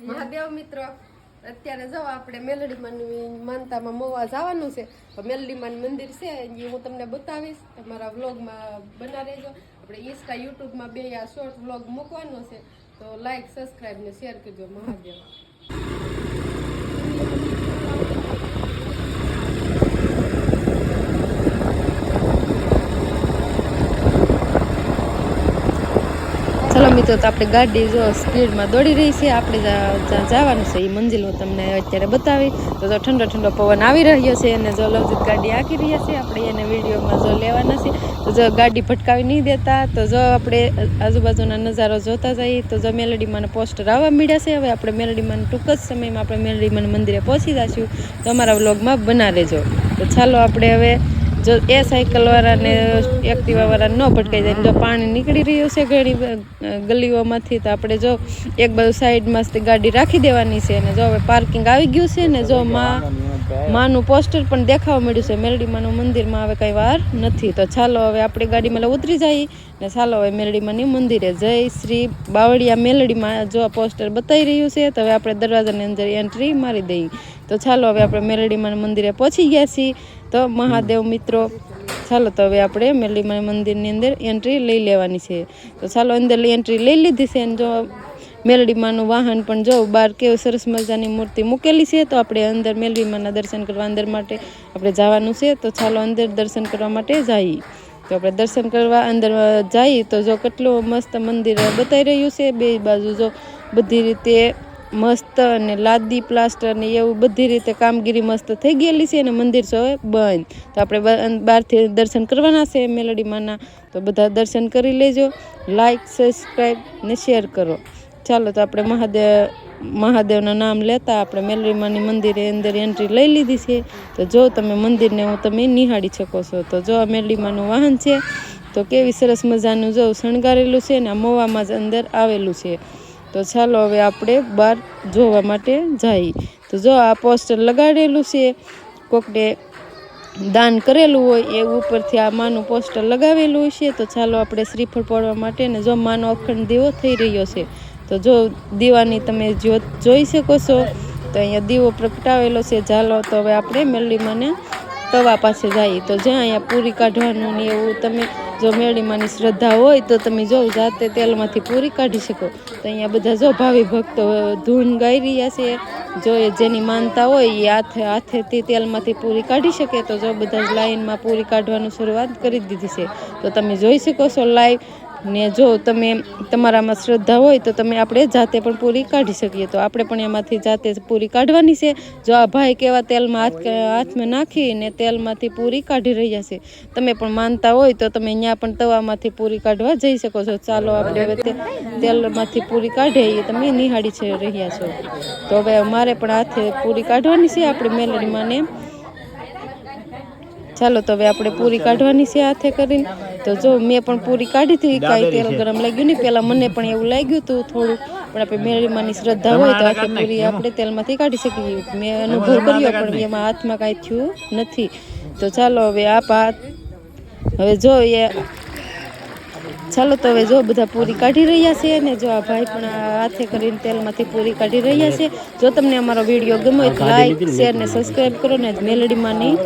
મહાદેવ મિત્રો અત્યારે જાઓ આપણે મેલડીમાં માનતામાં મોવા જવાનું છે. તો મેલડીમાં મંદિર છે એ હું તમને બતાવીશ. તમારા વ્લોગમાં બના રહેજો આપણે ઇન્સ્ટા યુટ્યુબમાં બે આ શોર્ટ વ્લોગ મૂકવાનો છે. તો લાઈક સબસ્ક્રાઈબ ને શેર કરજો મહાદેવ ચલો મિત્રો તો આપણે ગાડી જો સ્પીડમાં દોડી રહી છે. આપણે જ્યાં જવાનું છે. એ મંજિલ હું તમને અત્યારે બતાવી. તો જો ઠંડો ઠંડો પવન આવી રહ્યો છે અને જો લવજીત ગાડી આંકી રહ્યા છે. આપણે એને વિડીયોમાં જો લેવાના છે. તો જો ગાડી ભટકાવી નહીં દેતા. તો જો આપણે આજુબાજુના નજારો જોતા જઈએ. તો જો મેલડીમાં પોસ્ટર આવવા મળ્યા છે. હવે આપણે મેલડીમાં ટૂંક જ સમયમાં આપણે મેલડીમાં મંદિરે પહોંચી જઈશું તો અમારા વ્લોગમાં બના લેજો તો ચાલો આપણે હવે જો એ સાયકલ વાળાને એક્ટિવા વાળા ન ભટકાઈ જાય જો પાણી નીકળી રહ્યું છે ઘણી ગલીઓમાંથી, તો આપણે જો એક બાજુ સાઈડમાં ગાડી રાખી દેવાની છે અને જો હવે પાર્કિંગ આવી ગયું છે ને જો માં, માનું પોસ્ટર પણ દેખાવા મળ્યું છે. મેરડીમાનું મંદિરમાં હવે કઈ વાર નથી. તો ચાલો હવે આપણે ગાડીમાં ઉતરી જઈએ ને ચાલો હવે મેરડીમાંની મંદિરે જય શ્રી બાવળિયા મેલડીમાં જો પોસ્ટર બતાવી રહ્યું છે, તો હવે આપણે દરવાજાની અંદર એન્ટ્રી મારી દઈએ. તો ચાલો હવે આપણે મેરડીમાના મંદિરે પહોંચી ગયા છીએ. તો મહાદેવ મિત્રો, ચાલો તો હવે આપણે મેરડીમાના મંદિરની અંદર એન્ટ્રી લઈ લેવાની છે. તો ચાલો અંદર એન્ટ્રી લઈ લીધી છે અને જો મેલડીમાનું વાહન પણ જો બહાર કેવું સરસ મજાની મૂર્તિ મૂકેલી છે, તો આપણે અંદર મેલડીમાના દર્શન કરવા અંદર માટે આપણે જવાનું છે. તો ચાલો અંદર દર્શન કરવા માટે જઈએ. તો આપણે દર્શન કરવા અંદર જઈએ તો જો કેટલું મસ્ત મંદિર બતાવી રહ્યું છે. બે બાજુ જો બધી રીતે મસ્ત અને લાદી, પ્લાસ્ટર ને એવું બધી રીતે કામગીરી મસ્ત થઈ ગયેલી છે અને મંદિર સૌ બંધ. તો આપણે બહારથી દર્શન કરવાના છે મેલડીમાંના તો બધા દર્શન કરી લેજો. લાઈક સબસ્ક્રાઈબ ને શેર કરો. ચાલો તો આપણે મહાદેવ, મહાદેવના નામ લેતા આપણે મેલરીમાની મંદિરે અંદર એન્ટ્રી લઈ લીધી છે. તો જો તમે મંદિરને હું તમે નિહાળી શકો છો. તો જો આ મેલડીમાનું વાહન છે, તો કેવી સરસ મજાનું જો શણગારેલું છે ને આ મોવામાં જ અંદર આવેલું છે. તો ચાલો હવે આપણે બહાર જોવા માટે જઈએ. તો જો આ પોસ્ટર લગાડેલું છે, કોકને દાન કરેલું હોય એ ઉપરથી આ માનું પોસ્ટર લગાવેલું છે, તો ચાલો આપણે શ્રીફળ પડવા માટે ને જો માનો અખંડ દીવો થઈ રહ્યો છે, તો જો દીવાની તમે જ્યોત જોઈ શકો છો, તો અહીંયા દીવો પ્રગટાવેલો છે, ચાલો તો હવે આપણે મેલડીમાંને તવા પાસે જઈએ તો જ્યાં અહીંયા પૂરી કાઢવાનું ને એવું તમે જો મેળીમાંની શ્રદ્ધા હોય તો તમે જો જાતે તેલમાંથી પૂરી કાઢી શકો. તો અહીંયા બધા જો ભાવિ ભક્તો ધૂન ગાઈ રહ્યા છે. જો એ જેની માનતા હોય એ હાથે હાથેથી તેલમાંથી પૂરી કાઢી શકે તો જો બધા જ લાઈનમાં પૂરી કાઢવાનું શરૂઆત કરી દીધી છે. તો તમે જોઈ શકો છો લાઈવ ને જો તમે તમારામાં શ્રદ્ધા હોય તો તમે આપણે જાતે પણ પૂરી કાઢી શકીએ. તો આપણે પણ એમાંથી જાતે પૂરી કાઢવાની છે. જો આ ભાઈ કેવા તેલમાં હાથ હાથમાં નાખીને તેલમાંથી પૂરી કાઢી રહ્યા છે. તમે પણ માનતા હોય તો તમે અહીંયા પણ તવામાંથી પૂરી કાઢવા જઈ શકો છો. ચાલો આપણે હવે તેલમાંથી પૂરી કાઢીએ તમે નિહાળી છે રહ્યા છો. તો હવે મારે પણ હાથે પૂરી કાઢવાની છે આપણે મેલડીમાં ને ચાલો તો હવે આપણે પૂરી કાઢવાની છે હાથે કરીને. તો જો મેં પણ પૂરી કાઢી હતી કાંઈ તેલ ગરમ લાગ્યું નહીં. પહેલાં મને પણ એવું લાગ્યું હતું થોડું. પણ આપણે મેળીમાંની શ્રદ્ધા હોય તો આખી પૂરી આપણે તેલમાંથી કાઢી શકીએ. મેં અનુભવ કર્યો પણ એમાં હાથમાં કાંઈ થયું નથી. તો ચાલો હવે આ હાથ હવે જો એ ચાલો તો હવે જો બધા પૂરી કાઢી રહ્યા છે ને જો આ ભાઈ પણ આ હાથે કરીને તેલમાંથી પૂરી કાઢી રહ્યા છે. જો તમને અમારો વીડિયો ગમ્યો હોય તો લાઈક શેર ને સબસ્ક્રાઈબ કરો ને મેલડીમાંની